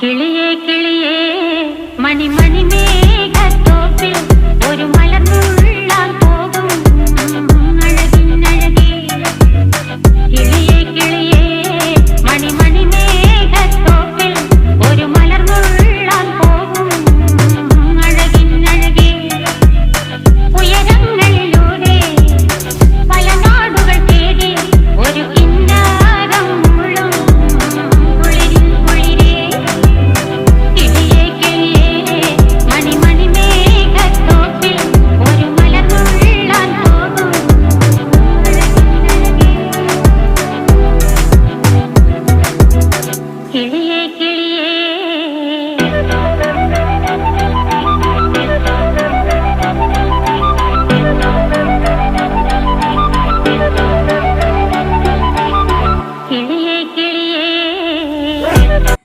കിളിയേ കിളിയേ മണി മണി മേഘത്തോപ്പിൽ